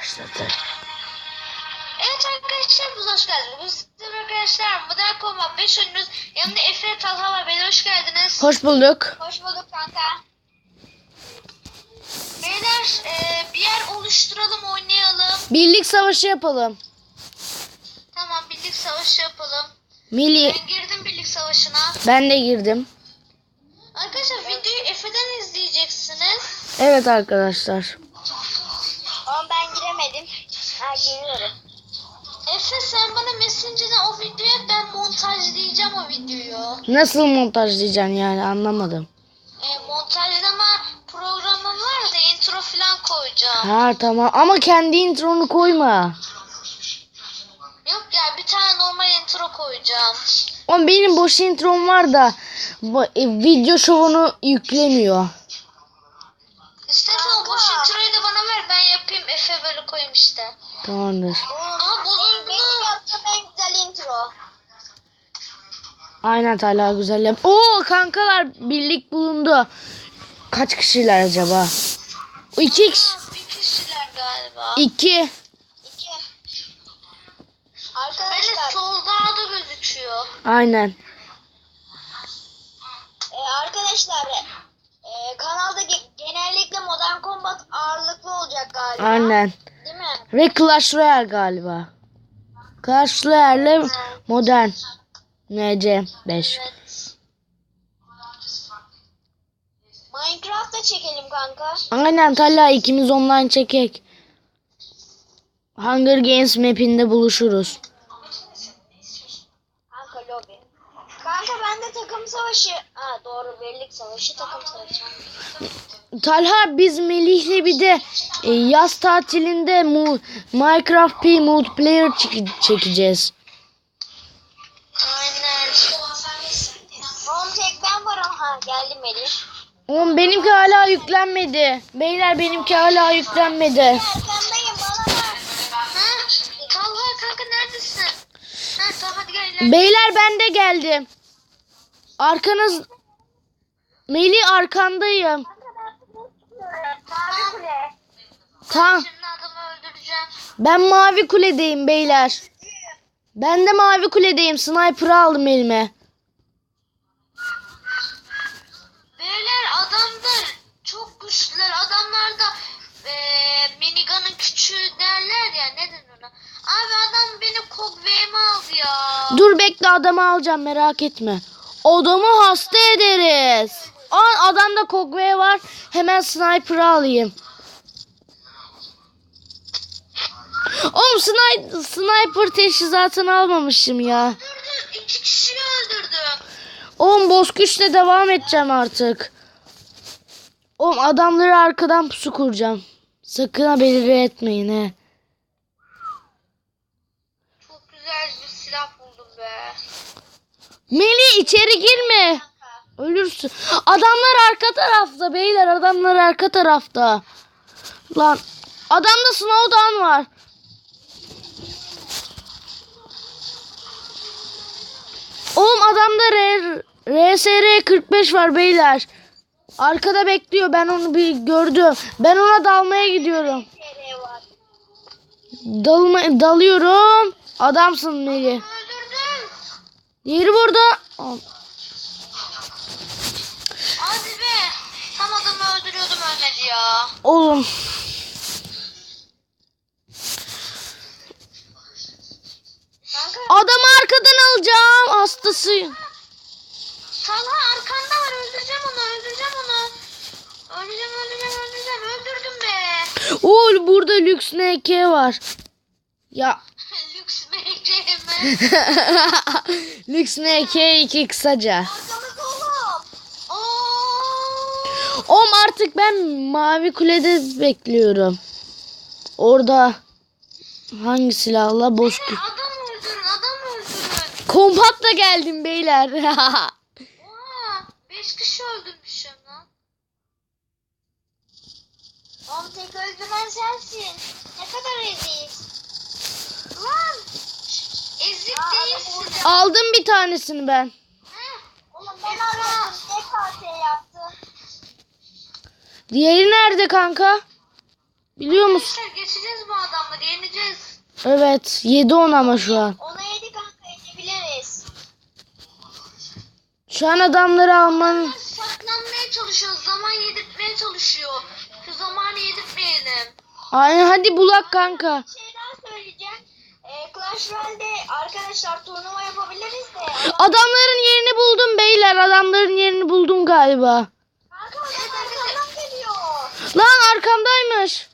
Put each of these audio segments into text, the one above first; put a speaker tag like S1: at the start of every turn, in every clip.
S1: Başladı.
S2: Evet arkadaşlar biz hoş geldiniz. Biz arkadaşlar Modern Combat 5 oynuyoruz. Yanımda Efe, Talha var. Beyler hoş geldiniz.
S1: Hoş bulduk.
S2: Hoş bulduk kanka. Beyler e, bir yer oluşturalım oynayalım.
S1: Birlik savaşı yapalım.
S2: Tamam birlik savaşı yapalım.
S1: Milli.
S2: Ben girdim birlik savaşına.
S1: Ben de girdim.
S2: Arkadaşlar videoyu Efe'den izleyeceksiniz.
S1: Evet arkadaşlar.
S2: Efe sen bana Messenger'dan o videoyu at, ben montajlayacağım o videoyu.
S1: Nasıl montajlayacaksın yani anlamadım.
S2: E, montajlama programım var da intro falan koyacağım.
S1: Ha tamam ama kendi intronu koyma.
S2: Yok ya bir tane normal intro koyacağım.
S1: Ama benim boş introm var da bu, e, video şovunu yüklemiyor.
S2: İstersen o boş introyu da bana ver ben yapayım Efe böyle koyayım işte.
S1: Tamamdır.
S2: Aa
S1: Aynen Talha güzel yap. Oo kankalar birlik bulundu. Kaç kişiler acaba? İki kişi.
S2: Bir kişiler galiba.
S1: İki.
S2: İki. Arkadaşlar. Böyle solda da gözüküyor.
S1: Aynen.
S2: Ee, arkadaşlar e, kanalda ge- genellikle Modern Combat ağırlıklı olacak galiba.
S1: Aynen.
S2: Değil mi?
S1: Ve Clash Royale galiba. Clash Royale modern. MC 5.
S2: Evet. Minecraft'ta çekelim kanka.
S1: Aynen Talha ikimiz online çekek. Hunger Games map'inde buluşuruz.
S2: Kanka lobi. Kanka bende takım savaşı. Ha doğru birlik savaşı takım savaşı.
S1: Talha biz Melih'le bir de e, yaz tatilinde mu Minecraft P multiplayer çek- çekeceğiz.
S2: Melih.
S1: Oğlum benimki hala yüklenmedi. Beyler benimki hala yüklenmedi.
S2: Arkandayım bana bak. Ha? Talha kanka neredesin? Ha tamam hadi gel ileride.
S1: Beyler ben de geldim. Arkanız Melih arkandayım.
S2: Mavi kule.
S1: Tamam.
S2: Şimdi adamı öldüreceğim.
S1: Ben mavi kuledeyim beyler. Ben de mavi kuledeyim. Sniper aldım elime.
S2: Adamlar çok güçlüler. Adamlar da eee minigun'ın küçüğü derler ya ne denir ona? Abi adam beni kogveyime aldı ya.
S1: Dur bekle adamı alacağım merak etme. Adamı hasta ederiz. Aa, adamda kogve var. Hemen sniper alayım. Oğlum sniper, sniper teçhizatını almamışım ya.
S2: Öldürdüm. iki kişiyi öldürdüm.
S1: Oğlum boz güçle devam edeceğim artık. Oğlum adamları arkadan pusu kuracağım. Sakın ha belirli etmeyin he.
S2: Çok güzel bir silah buldum be.
S1: Meli içeri girme. Ölürsün. Adamlar arka tarafta beyler. Adamlar arka tarafta. Lan adamda Snowdown var. Oğlum adamda R RSR 45 var beyler. Arkada bekliyor. Ben onu bir gördüm. Ben ona dalmaya gidiyorum. Dalma, dalıyorum. Adamsın Meli.
S2: Öldürdüm.
S1: Diğeri burada. Al.
S2: Hadi be. Tam adamı öldürüyordum ölmedi ya.
S1: Oğlum.
S2: Kanka
S1: Adamı arkadan alacağım. Hastası.
S2: Öldüreceğim öldüreceğim öldüreceğim öldürdüm be.
S1: Oo burada lüks NK var. Ya
S2: Lüks MK mi?
S1: lüks NK 2 kısaca.
S2: Oğlum
S1: artık ben mavi kulede bekliyorum. Orada hangi silahla boş
S2: Beyler, adam öldürün adam öldürün.
S1: Kompatla geldim beyler.
S2: Oha. Beş kişi öldürmüşüm lan. Oğlum tek öldüren sensin. Ne kadar ezik. Lan. Ezik değilsin.
S1: Aldım bir tanesini ben.
S2: Oğlum ben almadım. Ne KT yaptı?
S1: Diğeri nerede kanka? Biliyor musun?
S2: Arkadaşlar geçeceğiz bu adamları yeneceğiz.
S1: Evet 7-10 ama şu an.
S2: Ona yedi kanka yenebiliriz.
S1: Şu an adamları alman... Aynen hadi bulak kanka.
S2: şey daha söyleyeceğim. Ee, Clash Royale'de arkadaşlar turnuva yapabiliriz de.
S1: Adamların yerini buldum beyler. Adamların yerini buldum galiba.
S2: Kanka arkadan geliyor.
S1: Lan arkamdaymış.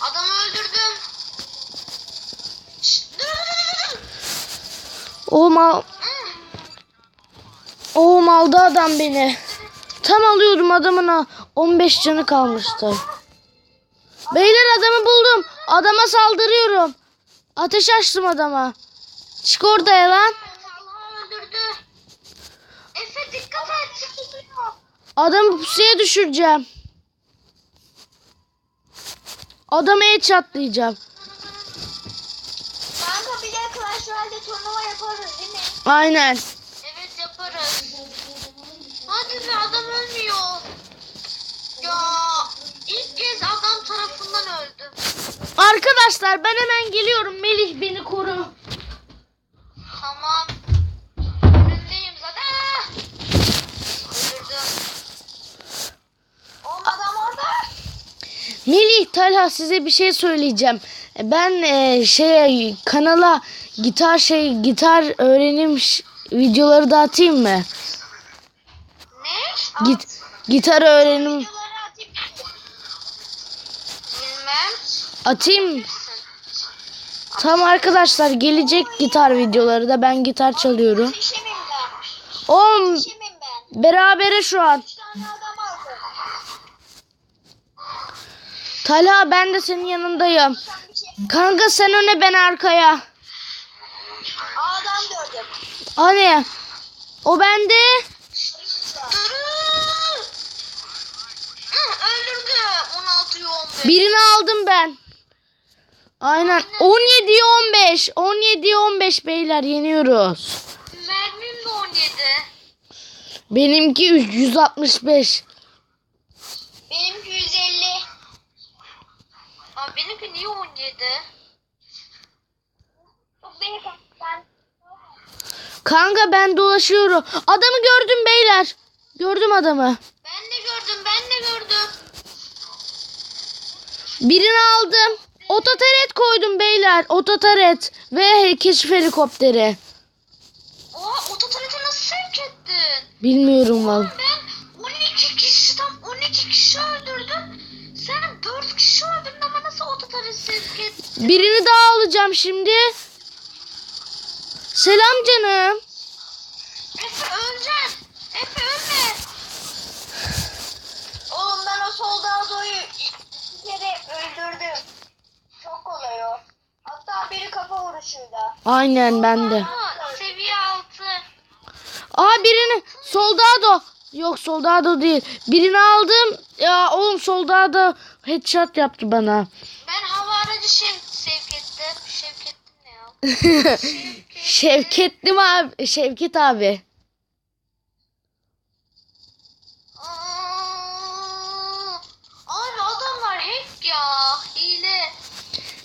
S2: Adamı öldürdüm. Şşt, dur, dur, dur, dur.
S1: Oğlum al...
S2: Hı.
S1: Oğlum aldı adam beni. Tam alıyordum adamına 15 canı kalmıştı. Beyler adamı buldum. Adama saldırıyorum. Ateş açtım adama. Çık ortaya lan. Adamı pusuya düşüreceğim. Adamı el çatlayacağım.
S2: Kanka bir de Clash Royale'de turnuva yaparız değil mi?
S1: Aynen.
S2: Be adam ölmüyor. Ya ilk kez adam tarafından öldüm.
S1: Arkadaşlar ben hemen geliyorum. Melih beni koru.
S2: Tamam. Önündeyim zaten. Ah! Öldürdüm. Adam orada.
S1: Melih Talha size bir şey söyleyeceğim. Ben e, şey kanala gitar şey gitar öğrenim ş- videoları da atayım mı? Git gitar öğrenim
S2: atayım.
S1: Tam arkadaşlar gelecek gitar videoları da ben gitar çalıyorum. Oğlum berabere şu an. Talha ben de senin yanındayım. Kanka sen öne ben arkaya.
S2: Adam gördüm.
S1: Hani o bende. Birini aldım ben. Aynen 17'ye 15. 17'ye 15 beyler yeniyoruz.
S2: Mermim de 17.
S1: Benimki 165.
S2: Benimki 150. Aa, benimki niye 17? Beni ben
S1: Kanka ben dolaşıyorum. Adamı gördüm beyler. Gördüm adamı.
S2: ben de gördüm ben de gördüm.
S1: Birini aldım. Ototaret koydum beyler. Ototaret ve keşif helikopteri.
S2: Oha ototarete nasıl sevk ettin?
S1: Bilmiyorum vallahi.
S2: Ben 12 kişi tam 12 kişi öldürdüm. Sen 4 kişi öldürdün ama nasıl ototarete sevk ettin?
S1: Birini daha alacağım şimdi. Selam canım.
S2: Efe öleceksin. Efe ölme. Oğlum ben o soldadoyu iki kere öldürdüm. Çok kolay o. Hatta biri kafa vuruşuyla.
S1: Aynen ben de.
S2: Aa, seviye 6.
S1: Aa birini soldado. Yok soldado değil. Birini aldım. Ya oğlum soldado headshot yaptı bana.
S2: Ben hava aracı sevk ettim. Şevkettin ne ya?
S1: Şevketli mi abi? Şevket abi.
S2: Aa, Abi adamlar hack ya. Hile.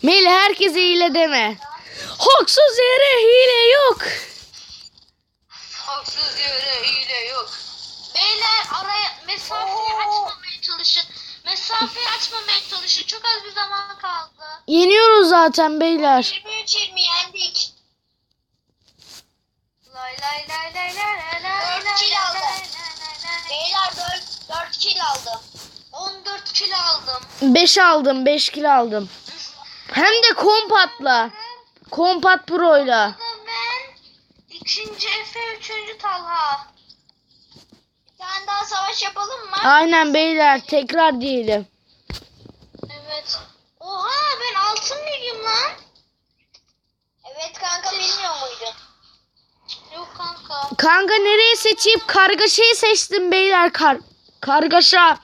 S1: Melih herkese hile deme. Haksız yere hile yok.
S2: Haksız yere hile yok. Beyler araya mesafeyi açmamaya çalışın. Mesafeyi açmamaya çalışın. Çok az bir zaman kaldı.
S1: Yeniyoruz zaten beyler.
S2: 23-20 yendik. Lay lay lay lay lay lay lay 4 kill aldım. Beyler 4, 4 kill aldım. 14 kill aldım.
S1: 5 aldım 5 kill aldım. Hem de kompatla. Kompat pro'yla.
S2: Ben. İkinci Efe, üçüncü Talha. Bir tane daha savaş yapalım mı?
S1: Aynen beyler tekrar diyelim.
S2: Evet. Oha ben altın ligim lan. Evet kanka bilmiyor muydun? Yok kanka.
S1: Kanka nereyi seçeyim? Kargaşayı seçtim beyler. Kar kargaşa.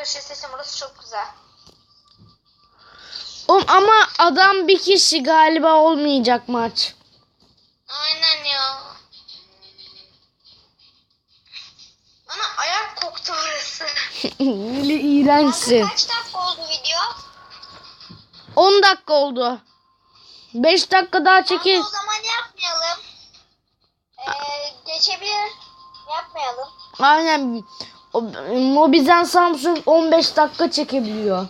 S2: Arkadaşlar şey sesim burası çok güzel.
S1: Oğlum ama adam bir kişi galiba olmayacak maç.
S2: Aynen ya.
S1: Ana ayak koktu orası. İğrençsin.
S3: Kaç dakika oldu video?
S1: 10 dakika oldu. 5 dakika daha çekil.
S3: Ama o zaman yapmayalım. Ee, geçebilir. Yapmayalım.
S1: Aynen. Mobizen Samsung 15 dakika çekebiliyor.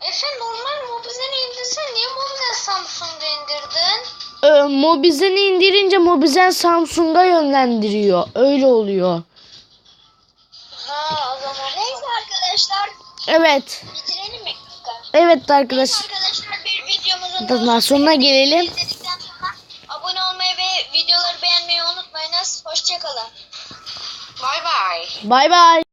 S3: Efe normal Mobizen'i indirsen niye Mobizen Samsung'da indirdin?
S1: Ee, Mobizen'i indirince Mobizen Samsung'a yönlendiriyor. Öyle oluyor.
S3: Ha o zaman. Neyse arkadaşlar
S1: Evet.
S3: bitirelim mi?
S1: Evet arkadaşlar.
S3: Arkadaşlar bir videomuzun
S1: Daha sonuna gelelim.
S3: sonra abone olmayı ve videoları beğenmeyi unutmayınız. Hoşçakalın. bye.
S1: Bye bye.